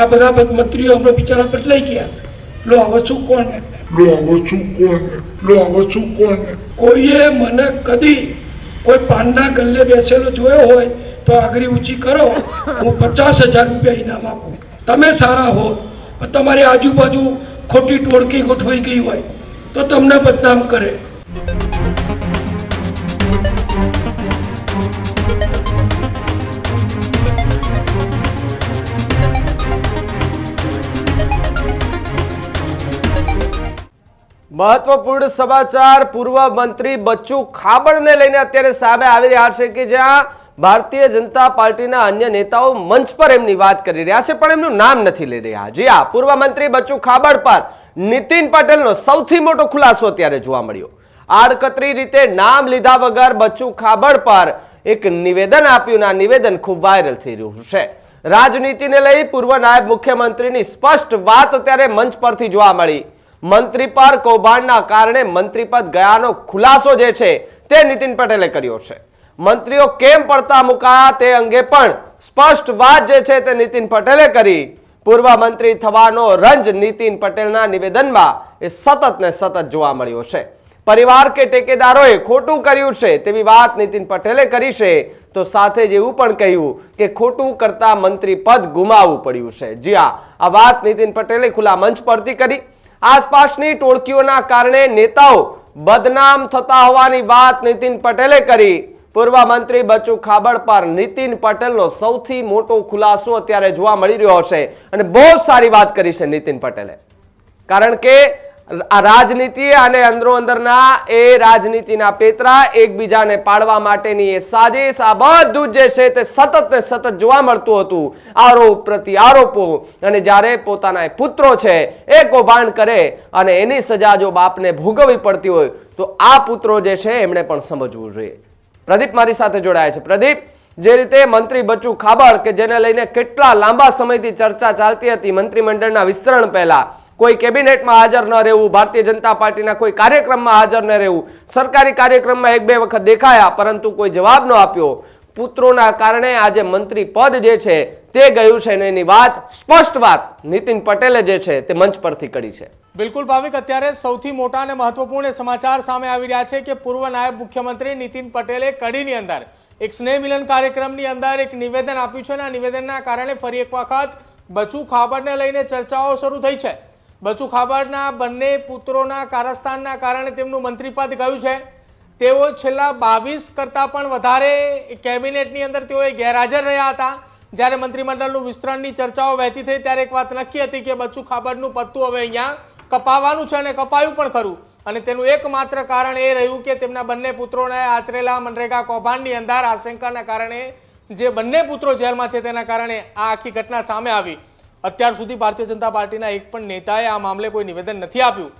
આ બધા મંત્રીઓ હમણાં બિચારા બદલાઈ ગયા. લો હવે શું કોણ? લો આવો છું કોણ? લો આવો છું કોણ? કોઈએ મને કદી કોઈ પાનના ગલ્લે બેસેલો જોયો હોય તો આગરી ઊંચી કરો. હું પચાસ હજાર રૂપિયા ઇનામ આપું. તમે સારા હો પણ તમારી આજુબાજુ ખોટી ટોળકી ગોઠવાઈ ગઈ હોય તો તમને બદનામ કરે. મહત્વપૂર્ણ સમાચાર પૂર્વ મંત્રી બચ્ચુ ખાબડને લઈને અત્યારે સામે આવી રહ્યા છે કે જ્યાં ભારતીય જનતા પાર્ટીના અન્ય નેતાઓ મંચ પર એમની વાત કરી રહ્યા છે, પણ એમનું નામ નથી લઈ રહ્યા. જી હા, પૂર્વ મંત્રી બચ્ચુ ખાબડ પર નીતિન પટેલનો સૌથી મોટો ખુલાસો અત્યારે જોવા મળ્યો. આડકતરી રીતે નામ લીધા વગર બચ્ચુ ખાબડ પર એક નિવેદન આપ્યું આ નિવેદન ખૂબ વાયરલ થઈ રહ્યું છે. રાજનીતિને લઈ પૂર્વ નાયબ મુખ્યમંત્રીની સ્પષ્ટ વાત અત્યારે મંચ પરથી જોવા મળી. મંત્રી પર કૌભાંડના કારણે મંત્રીપદ ગયાનો ખુલાસો જે છે તે નીતિન પટેલે કર્યો છે. મંત્રીઓ કેમ પડતા મુકાયા તે અંગે પણ સ્પષ્ટ વાત જે છે તે નીતિન પટેલે કરી. પૂર્વ મંત્રી થવાનો રંજ નીતિન પટેલના નિવેદનમાં એ સતત ને સતત જોવા મળ્યો છે. પરિવાર કે ટેકેદારોએ ખોટું કર્યું છે તેવી વાત નીતિન પટેલે કરી છે. તો સાથે જ એવું પણ કહ્યું કે ખોટું કરતા મંત્રી પદ ગુમાવવું પડ્યું છે. જી હા, આ વાત નીતિન પટેલે ખુલ્લા મંચ પરથી કરી. આસપાસની ટોળકીઓના કારણે નેતાઓ બદનામ થતા હોવાની વાત નીતિન પટેલે કરી. પૂર્વ મંત્રી બચુ ખાબડ પર નીતિન પટેલનો સૌથી મોટો ખુલાસો અત્યારે જોવા મળી રહ્યો છે અને બહુ સારી વાત કરી છે નીતિન પટેલે. કારણ કે આ રાજનીતિ અને અંદરો અંદરના એ રાજનીતિના પેતરા એકબીજાને પાડવા માટેની એ સાજિશ આ બધું જ છે તે સતત ને સતત જોવા મળતું હતું. આરોપ પ્રતિ આરોપો. અને જ્યારે પોતાના પુત્રો છે, એ કૌભાંડ કરે અને એની સજા જો બાપને ભોગવવી પડતી હોય, તો આ પુત્રો જે છે એમણે પણ સમજવું જોઈએ. પ્રદીપ મારી સાથે જોડાયા છે. પ્રદીપ, જે રીતે મંત્રી બચ્ચુ ખાબડ કે જેને લઈને કેટલા લાંબા સમયથી ચર્ચા ચાલતી હતી મંત્રીમંડળના વિસ્તરણ પહેલા કોઈ કેબિનેટમાં હાજર ન રહેવું, ભારતીય જનતા પાર્ટીના કોઈ કાર્યક્રમમાં હાજર ન રહેવું. સરકારી કાર્યક્રમમાં એક બે વખત દેખાયા, પરંતુ કોઈ જવાબ ન આપ્યો. પુત્રોના કારણે આજે મંત્રી પદ જે છે, તે ગયું છે અને એની વાત, સ્પષ્ટ વાત, નીતિન પટેલે જે છે, તે મંચ પરથી કરી છે. બિલકુલ ભાવિક, અત્યારે સૌથી મોટા અને મહત્વપૂર્ણ સમાચાર સામે આવી રહ્યા છે કે પૂર્વ નાયબ મુખ્યમંત્રી નીતિન પટેલે કડીની અંદર એક સ્નેહ મિલન કાર્યક્રમની અંદર એક નિવેદન આપ્યું છે અને આ નિવેદનના કારણે ફરી એક વખત બચુ ખાબડને લઈને ચર્ચાઓ શરૂ થઈ છે. બચુ ખાબડના બંને પુત્રોના કારસ્તાનના કારણે તેમનું મંત્રીપદ ગયું છે. તેઓ છેલ્લા બાવીસ કરતાં પણ વધારે કેબિનેટની અંદર તેઓએ ગેરહાજર રહ્યા હતા. જ્યારે મંત્રીમંડળનું વિસ્તરણની ચર્ચાઓ વહેતી થઈ ત્યારે એક વાત નક્કી હતી કે બચ્ચુ ખાબડનું પત્તું હવે અહીંયા કપાવવાનું છે અને કપાયું પણ ખરું. અને તેનું એકમાત્ર કારણ એ રહ્યું કે તેમના બંને પુત્રોને આચરેલા મનરેગા કૌભાંડની અંદર આશંકાના કારણે જે બંને પુત્રો જેલમાં છે તેના કારણે આ આખી ઘટના સામે આવી. અત્યાર સુધી ભારતીય જનતા પાર્ટીના એક પણ નેતાએ આ મામલે કોઈ નિવેદન નથી આપ્યું.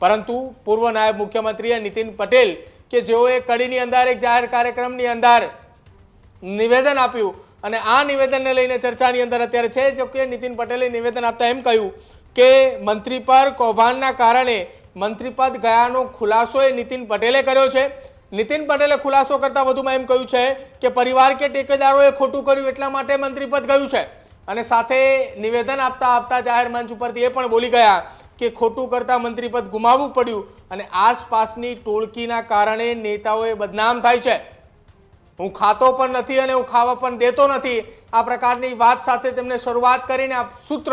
પરંતુ પૂર્વ નાયબ મુખ્યમંત્રી નીતિન પટેલ કે જેઓએ કડીની અંદર એક જાહેર કાર્યક્રમની અંદર નિવેદન આપ્યું અને આ નિવેદનને લઈને ચર્ચાની અંદર અત્યારે છે, જો કે નીતિન પટેલે નિવેદન આપતા એમ કહ્યું કે મંત્રી પર કૌભાંડના કારણે મંત્રીપદ ગયાનો ખુલાસો એ નીતિન પટેલે કર્યો છે. નીતિન પટેલે ખુલાસો કરતા વધુમાં એમ કહ્યું છે કે પરિવાર કે ટેકેદારોએ ખોટું કર્યું એટલા માટે મંત્રીપદ ગયું છે. અને સાથે નિવેદન આપતા આપતા જાહેર મંચ ઉપરથી એ પણ બોલી ગયા કે ખોટું કરતા મંત્રીપદ ગુમાવવું પડ્યું અને આસપાસની ટોળકીના કારણે નેતાઓએ બદનામ થાય છે. હું ખાતો પણ નથી અને હું ખાવા પણ દેતો નથી. આ પ્રકારની વાત સાથે તેમને શરૂઆત કરીને આ સૂત્ર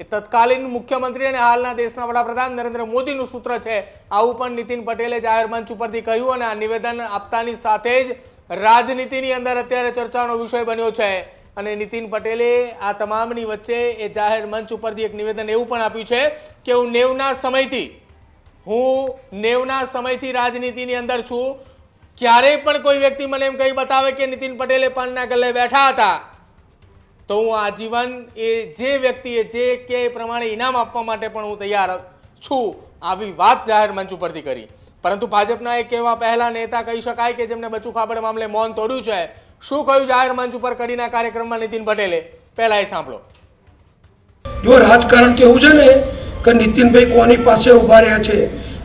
એ તત્કાલીન મુખ્યમંત્રી અને હાલના દેશના વડાપ્રધાન નરેન્દ્ર મોદીનું સૂત્ર છે. આવું પણ નીતિન પટેલે જાહેર મંચ ઉપરથી કહ્યું અને આ નિવેદન આપતાની સાથે જ રાજનીતિની અંદર અત્યારે ચર્ચાનો વિષય બન્યો છે. અને નીતિન પટેલે આ તમામની વચ્ચે એ જાહેર મંચ ઉપરથી એક નિવેદન એવું પણ આપ્યું છે કે હું નેવના સમયથી, હું નેવના સમયથી રાજનીતિની અંદર છું. ક્યારેય પણ કોઈ વ્યક્તિ મને એમ કહી બતાવે કે નીતિન પટેલે પાનના ગલ્લે બેઠા હતા, તો હું આજીવન એ જે વ્યક્તિએ જે કે પ્રમાણે ઇનામ આપવા માટે પણ હું તૈયાર છું આવી વાત જાહેર મંચ ઉપરથી કરી. પરંતુ ભાજપના એક એવા પહેલા નેતા કહી શકાય કે જેમને બચુ ખાબડ મામલે મૌન તોડ્યું છે શું કહ્યું જાહેર મંચ ઉપર કડીના કાર્યક્રમમાં નીતિન પટેલે? પહેલા એ સાંભળો. જો રાજકારણ કેવું છે ને, કે નીતિનભાઈ કોની પાસે ઊભા રહ્યા છે,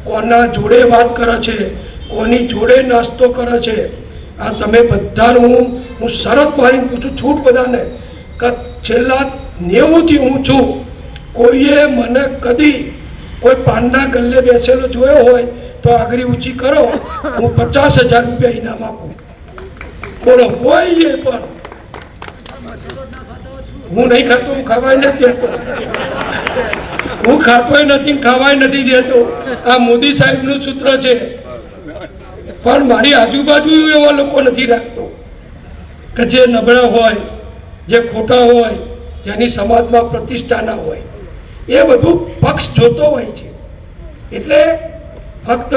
કોના જોડે વાત કરે છે, કોની જોડે નાસ્તો કરે છે, આ તમે બધાનું હું શરત મારીને પૂછું છૂટ બધાને, કે છેલ્લા નેવુંથી હું છું, કોઈએ મને કદી કોઈ પાનના ગલ્લે બેસેલો જોયો હોય તો આગરી ઊંચી કરો, હું પચાસ હજાર રૂપિયા ઇનામ આપું. બોલો કોઈએ પણ. હું નહીં ખાતો, હું ખાવાય નથી દેતો. હું ખાતોય નથી ખાવાય નથી દેતો. આ મોદી સાહેબનું સૂત્ર છે. પણ મારી આજુબાજુ એવા લોકો નથી રાખતો કે જે નબળા હોય, જે ખોટા હોય, જેની સમાજમાં પ્રતિષ્ઠા ના હોય. એ બધું પક્ષ જોતો હોય છે. એટલે ફક્ત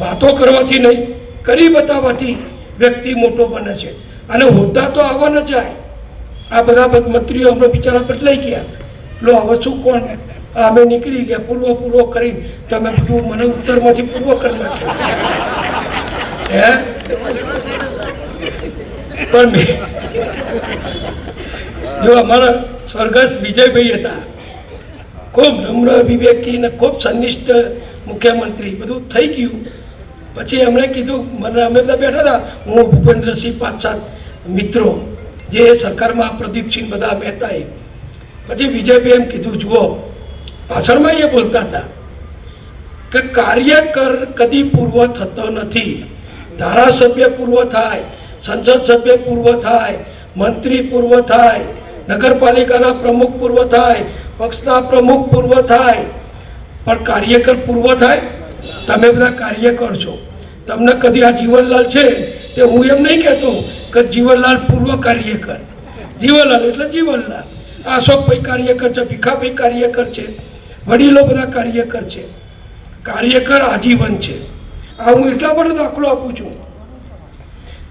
વાતો કરવાથી નહીં, કરી બતાવવાથી વ્યક્તિ મોટો બને છે. અને હોદ્દા તો આવવાના જાય આ બધા મંત્રીઓ હમણાં બિચારા બદલાઈ ગયા. લો, હવે શું કોણ? અમે નીકળી ગયા, પૂર્વ પૂર્વ કરી. તમે બધું મને ઉત્તરમાંથી પૂર્વ કરી નાખ્યો. હે? પણ જો અમારા સ્વર્ગસ્થ વિજયભાઈ હતા, ખૂબ નમ્ર વિવેકી ને ખૂબ સંનિષ્ઠ મુખ્યમંત્રી, બધું થઈ ગયું. પછી એમણે કીધું, મને અમે બધા બેઠા હતા, હું ભૂપેન્દ્રસિંહ પાંચ સાત મિત્રો, જે સરકારમાં પ્રદીપસિંહ બધા મહેતા પછી વિજયભાઈ એમ કીધું, જુઓ, ભાષણમાં એ બોલતા હતા કે કાર્યકર કદી પૂર્વ થતો નથી. ધારાસભ્ય પૂર્વ થાય, સંસદ સભ્ય પૂર્વ થાય, મંત્રી પૂર્વ થાય, નગરપાલિકાના પ્રમુખ પૂર્વ થાય, પક્ષના પ્રમુખ પૂર્વ થાય. પણ કાર્યકર પૂર્વ થાય? તમે બધા કાર્ય કરશો. તમને કદી આ જીવનલાલ છે તે હું એમ નહીં કહેતો કે જીવનલાલ પૂર્વ કાર્યકર જીવનલાલ એટલે જીવનલાલ. આ અશોકભાઈ કાર્યકર છે ભીખાભાઈ કાર્યકર છે, વડીલો બધા કાર્યકર છે. કાર્યકર આજીવન છે. આ હું એટલા માટે દાખલો આપું છું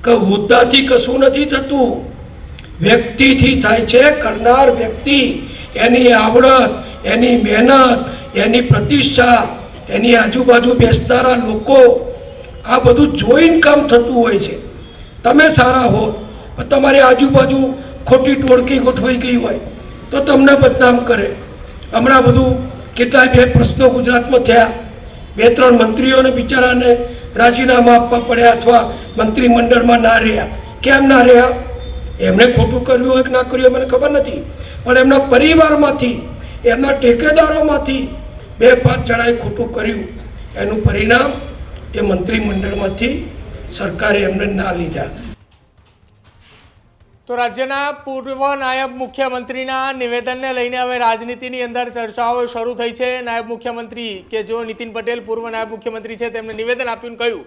કે હોદ્દાથી કશું નથી થતું. વ્યક્તિથી થાય છે, કરનાર વ્યક્તિ એની આવડત, એની મહેનત, એની પ્રતિષ્ઠા એની આજુબાજુ બેસનારા લોકો આ બધું જોઈને કામ થતું હોય છે. તમે સારા હો, પણ તમારી આજુબાજુ ખોટી ટોળકી ગોઠવાઈ ગઈ હોય, તો તમને બદનામ કરે. હમણાં બધું કેટલાય બે પ્રશ્નો ગુજરાતમાં થયા. બે ત્રણ મંત્રીઓને બિચારાને રાજીનામા આપવા પડ્યા અથવા મંત્રીમંડળમાં ના રહ્યા. કેમ ના રહ્યા? એમણે ખોટું કર્યું હોય કે ના કર્યું મને ખબર નથી. પણ એમના પરિવારમાંથી, એમના ટેકેદારોમાંથી બે પાંચ જણાએ ખોટું કર્યું. એનું પરિણામ એ મંત્રીમંડળમાંથી સરકારે એમને ના લીધા. તો રાજ્યના પૂર્વ નાયબ મુખ્યમંત્રીના નિવેદનને લઈને હવે રાજનીતિની અંદર ચર્ચાઓ શરૂ થઈ છે. નાયબ મુખ્યમંત્રી કે જો નીતિન પટેલ પૂર્વ નાયબ મુખ્યમંત્રી છે તેમણે નિવેદન આપ્યું કહ્યું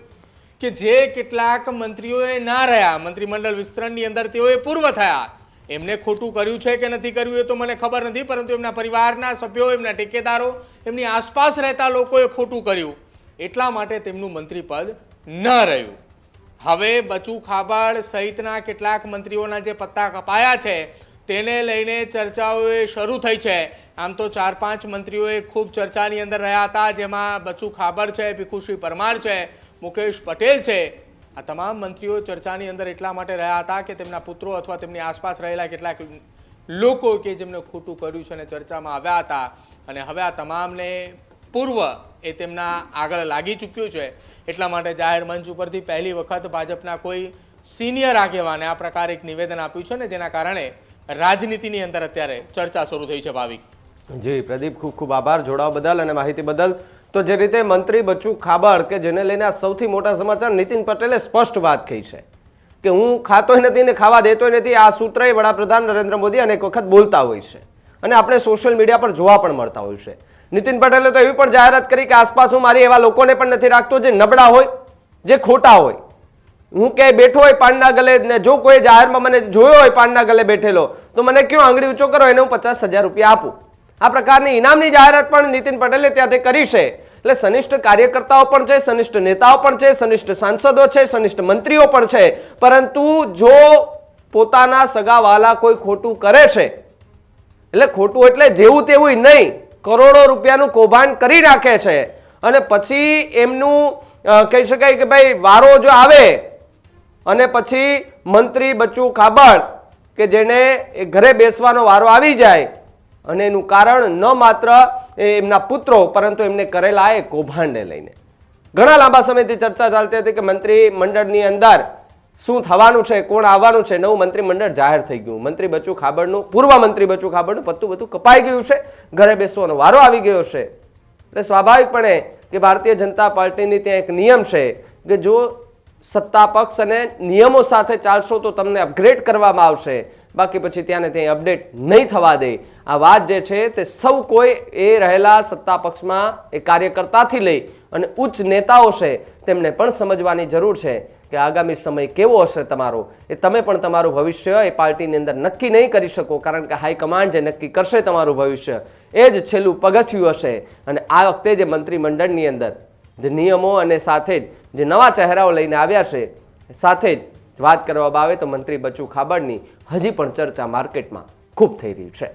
કે જે કેટલાક મંત્રીઓએ ના રહ્યા. મંત્રીમંડળ વિસ્તરણની અંદર તેઓએ પૂર્વ થયા. એમને ખોટું કર્યું છે કે નથી કર્યું એ તો મને ખબર નથી, પરંતુ એમના પરિવારના સભ્યો, એમના ટેકેદારો, એમની આસપાસ રહેતા લોકોએ ખોટું કર્યું. એટલા માટે તેમનું મંત્રીપદ ન રહ્યું. હવે બચુ ખાબડ સહિતના કેટલાક મંત્રીઓના જે પત્તા કપાયા છે, તેને લઈને ચર્ચાઓ શરૂ થઈ છે. આમ તો ચાર પાંચ મંત્રીઓએ ખૂબ ચર્ચાની અંદર રહ્યા હતા, જેમાં બચુ ખાબડ છે ભીખુસિંહ પરમાર છે, મુકેશ પટેલ છે આ તમામ મંત્રીઓ ચર્ચાની અંદર એટલા માટે રહ્યા હતા કે તેમના પુત્રો અથવા તેમની આસપાસ રહેલા કેટલાક લોકો કે જેમને ખોટું કર્યું છે અને ચર્ચામાં આવ્યા હતા. અને હવે આ તમામને પૂર્વ એ તેમના આગળ લાગી ચૂક્યું છે. એટલા માટે જાહેર મંચ ઉપરથી પહેલી વખત ભાજપના કોઈ સિનિયર આગેવાને આ પ્રકારે એક નિવેદન આપ્યું છે ને જેના કારણે રાજનીતિની અંદર અત્યારે ચર્ચા શરૂ થઈ છે ભાવિક. જી, પ્રદીપ, ખૂબ ખૂબ આભાર. જોડાવા બદલ અને માહિતી બદલ તો જે રીતે મંત્રી બચ્ચુ ખાબડ કે જેને લઈને આ સૌથી મોટા સમાચાર, નીતિન પટેલે સ્પષ્ટ વાત કહી છે કે હું ખાતોય નથી ને ખાવા દેતોય નથી, આ સૂત્ર એ વડાપ્રધાન નરેન્દ્ર મોદી અનેક વખત બોલતા હોય છે અને આપણે સોશિયલ મીડિયા પર જોવા પણ મળતા હોય છે. નીતિન પટેલે તો એવી પણ જાહેરાત કરી કે આસપાસ હું મારી એવા લોકોને પણ નથી રાખતો જે નબળા હોય, જે ખોટા હોય. હું ક્યાંય બેઠો હોય પાનના ગલે ને જો કોઈ જાહેરમાં મને જોયો હોય પાનના ગલે બેઠેલો, તો મને કયો આંગળી ઊંચો કરો, એને હું પચાસ હજાર રૂપિયા આપું. આ પ્રકારની ઇનામની જાહેરાત પણ નીતિન પટેલે ત્યાંથી કરી છે. એટલે સનિષ્ઠ કાર્યકર્તાઓ પણ છે, સનિષ્ઠ નેતાઓ પણ છે, સનિષ્ઠ સાંસદો છે, સનિષ્ઠ મંત્રીઓ પણ છે. પરંતુ જો પોતાના સગાવાલા કોઈ ખોટું કરે છે, એટલે ખોટું એટલે જેવું તેવું નહીં, કરોડો રૂપિયાનું કૌભાંડ કરી રાખે છે. અને પછી એમનું કહી શકાય કે ભાઈ વારો જો આવે, અને પછી મંત્રી બચ્ચુ ખાબડ કે જેને ઘરે બેસવાનો વારો આવી જાય અને એનું કારણ ન માત્ર એમના પુત્રો, પરંતુ એમને કરેલા એ કૌભાંડને લઈને. ઘણા લાંબા સમયથી ચર્ચા ચાલતી હતી કે મંત્રી મંડળની અંદર શું થવાનું છે, કોણ આવવાનું છે, નવું મંત્રીમંડળ જાહેર થઈ ગયું. મંત્રી બચુ ખાબડનું, પૂર્વ મંત્રી બચુ ખાબડનું પત્તું બધું કપાઈ ગયું છે, ઘરે બેસવાનો વારો આવી ગયો છે. એટલે સ્વાભાવિકપણે કે ભારતીય જનતા પાર્ટીની ત્યાં એક નિયમ છે કે જો સત્તા પક્ષ અને નિયમો સાથે ચાલશો તો તમને અપગ્રેડ કરવામાં આવશે. બાકી પછી ત્યાંને ત્યાં અપડેટ નહીં થવા દે. આ વાત જે છે તે સૌ કોઈ એ રહેલા સત્તા પક્ષમાં એ કાર્યકર્તાથી લઈ અને ઉચ્ચ નેતાઓ છે તેમને પણ સમજવાની જરૂર છે કે આગામી સમય કેવો હશે તમારો. એ તમે પણ તમારું ભવિષ્ય એ પાર્ટીની અંદર નક્કી નહીં કરી શકો કારણ કે હાઈકમાન્ડ જે નક્કી કરશે તમારું ભવિષ્ય એ જ છેલ્લું પગથિયું હશે. અને આ વખતે જે મંત્રીમંડળની અંદર જે નિયમો અને સાથે જ જે નવા ચહેરાઓ લઈને આવ્યા છે, સાથે જ વાત કરવામાં આવે તો મંત્રી બચુ ખાબડની હજી પણ ચર્ચા માર્કેટમાં ખૂબ થઈ રહી છે.